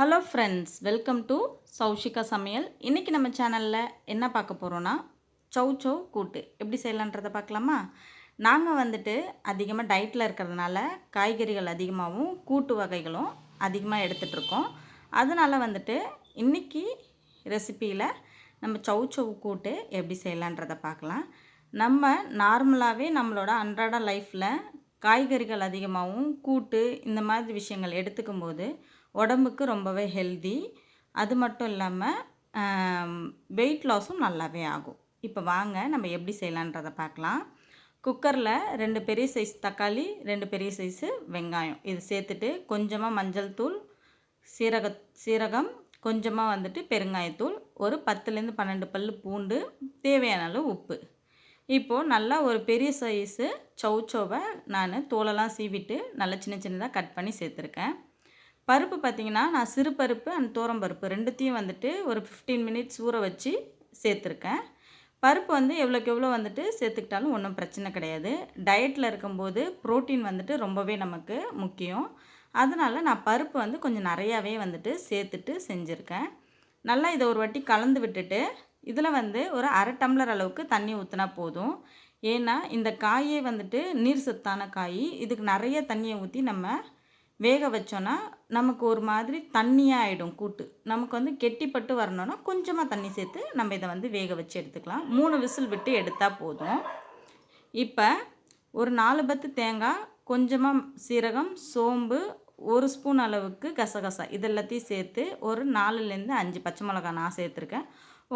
Hello friends welcome to Soushika Samayal. இன்றைக்கி நம்ம சேனலில் என்ன பார்க்க போகிறோன்னா சௌ சௌ கூட்டு. எப்படி செய்யலான்றதை பார்க்கலாமா? நாங்கள் வந்துட்டு அதிகமாக டயட்டில் இருக்கிறதுனால காய்கறிகள் அதிகமாகவும் கூட்டு வகைகளும் அதிகமாக எடுத்துகிட்ருக்கோம் அதனால் வந்துட்டு இன்றைக்கி ரெசிப்பியில் நம்ம சௌ சௌ கூட்டு எப்படி செய்யலான்றதை பார்க்கலாம். நம்ம நார்மலாகவே நம்மளோட அன்றாட லைஃப்பில் காய்கறிகள் அதிகமாகவும் கூட்டு இந்த மாதிரி விஷயங்கள் எடுத்துக்கும் போது உடம்புக்கு ரொம்பவே ஹெல்தி அது மட்டும் இல்லாமல் வெயிட் லாஸும் நல்லாவே ஆகும். இப்போ வாங்க நம்ம எப்படி செய்யலான்றதை பார்க்கலாம். குக்கரில் ரெண்டு பெரிய சைஸ் தக்காளி ரெண்டு பெரிய சைஸு வெங்காயம். இது சேர்த்துட்டு கொஞ்சமாக மஞ்சள் தூள் சீரக சீரகம் கொஞ்சமாக வந்துட்டு பெருங்காயத்தூள் ஒரு பத்துலேருந்து பன்னெண்டு பல் பூண்டு தேவையான அளவு உப்பு. இப்போது நல்லா ஒரு பெரிய சைஸு சௌச்சோவை நான் தோலெல்லாம் சீவிட்டு நல்லா சின்ன சின்னதாக கட் பண்ணி சேர்த்துருக்கேன். பருப்பு பார்த்திங்கன்னா நான் சிறு பருப்பு அண்ட் தோரம் பருப்பு ரெண்டுத்தையும் வந்துட்டு ஒரு ஃபிஃப்டீன் மினிட்ஸ் ஊற வச்சு சேர்த்துருக்கேன். பருப்பு வந்து எவ்வளோக்கு எவ்வளோ வந்துட்டு சேர்த்துக்கிட்டாலும் ஒன்றும் பிரச்சனை கிடையாது. டயட்டில் இருக்கும்போது ப்ரோட்டீன் வந்துட்டு ரொம்பவே நமக்கு முக்கியம். அதனால் நான் பருப்பு வந்து கொஞ்சம் நிறையாவே வந்துட்டு சேர்த்துட்டு செஞ்சுருக்கேன். நல்லா இதை ஒரு வாட்டி கலந்து விட்டுட்டு இதில் வந்து ஒரு அரை டம்ளர் அளவுக்கு தண்ணி ஊற்றினா போதும். ஏன்னா இந்த காயே வந்துட்டு நீர் சத்தான காய் இதுக்கு நிறைய தண்ணியை ஊற்றி நம்ம வேக வச்சோன்னா நமக்கு ஒரு மாதிரி தண்ணியாக ஆகிடும் கூட்டு. நமக்கு வந்து கெட்டிப்பட்டு வரணுன்னா கொஞ்சமாக தண்ணி சேர்த்து நம்ம இதை வந்து வேக வச்சு எடுத்துக்கலாம். மூணு விசில் விட்டு எடுத்தால் போதும். இப்போ ஒரு நாலு பத்து தேங்காய் கொஞ்சமாக சீரகம் சோம்பு ஒரு ஸ்பூன் அளவுக்கு கசகசா இது எல்லாத்தையும் சேர்த்து ஒரு நாலுலேருந்து அஞ்சு பச்சை மிளகா நான் சேர்த்துருக்கேன்.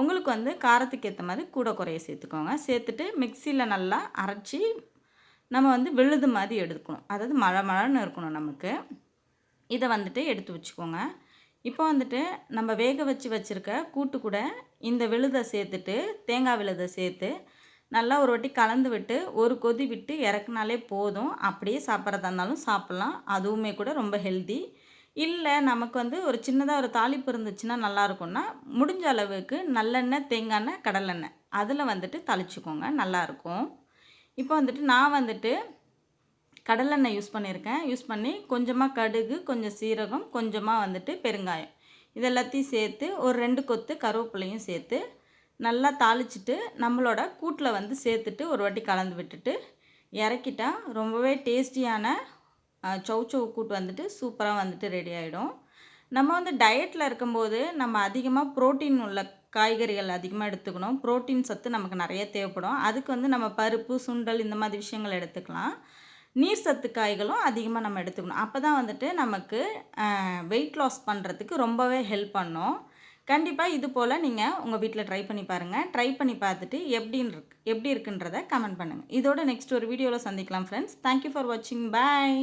உங்களுக்கு வந்து காரத்துக்கு ஏற்ற மாதிரி கூட குறைய சேர்த்துக்கோங்க. சேர்த்துட்டு மிக்சியில் நல்லா அரைச்சி நம்ம வந்து விழுது மாதிரி எடுக்கணும். அதாவது மழை மழைன்னு இருக்கணும் நமக்கு. இதை வந்துட்டு எடுத்து வச்சுக்கோங்க. இப்போ வந்துட்டு நம்ம வேக வச்சு வச்சுருக்க கூட்டு கூட இந்த விழுதை சேர்த்துட்டு தேங்காய் விழுதை சேர்த்து நல்லா ஒரு வாட்டி கலந்து விட்டு ஒரு கொதி விட்டு இறக்குனாலே போதும். அப்படியே சாப்பிட்றதா இருந்தாலும் சாப்பிட்லாம். அதுவுமே கூட ரொம்ப ஹெல்தி. இல்லை நமக்கு வந்து ஒரு சின்னதாக ஒரு தாளிப்பு இருந்துச்சுன்னா நல்லாயிருக்கும்னா முடிஞ்ச அளவுக்கு நல்லெண்ணெய் தேங்காய் எண்ணெய் கடலெண்ணெய். அதில் வந்துட்டு தளிச்சுக்கோங்க. நல்லாயிருக்கும் இப்போ வந்துட்டு நான் வந்துட்டு கடலெண்ணெய் யூஸ் பண்ணியிருக்கேன். யூஸ் பண்ணி கொஞ்சமாக கடுகு கொஞ்சம் சீரகம் கொஞ்சமாக வந்துட்டு பெருங்காயம். இது எல்லாத்தையும் சேர்த்து ஒரு ரெண்டு கொத்து கருவேப்பிலையும் சேர்த்து நல்லா தாளிச்சிட்டு நம்மளோட கூட்டில் வந்து சேர்த்துட்டு ஒரு வாட்டி கலந்து விட்டுட்டு இறக்கிட்டால் ரொம்பவே டேஸ்டியான சௌ சௌ கூட்டு வந்துட்டு சூப்பராக வந்துட்டு ரெடி ஆகிடும் நம்ம வந்து டயட்டில் இருக்கும்போது நம்ம அதிகமாக ப்ரோட்டீன் உள்ள காய்கறிகள் அதிகமாக எடுத்துக்கணும். ப்ரோட்டீன் சத்து நமக்கு நிறைய தேவைப்படும். அதுக்கு வந்து நம்ம பருப்பு சுண்டல் இந்த மாதிரி விஷயங்கள் எடுத்துக்கலாம். நீர் சத்து காய்களும் அதிகமாக நம்ம எடுத்துக்கணும். அப்போ தான் வந்துட்டு நமக்கு வெயிட் லாஸ் பண்ணுறதுக்கு ரொம்பவே ஹெல்ப் பண்ணும். கண்டிப்பாக இது போல் நீங்கள் உங்கள் வீட்டில் ட்ரை பண்ணி பாருங்கள் ட்ரை பண்ணி பார்த்துட்டு எப்படின்னு இருக்கு எப்படி இருக்குன்றதை கமெண்ட் பண்ணுங்கள் இதோட நெக்ஸ்ட் ஒரு வீடியோவில் சந்திக்கலாம் ஃப்ரெண்ட்ஸ் தேங்க்யூ ஃபார் வாட்சிங் பாய்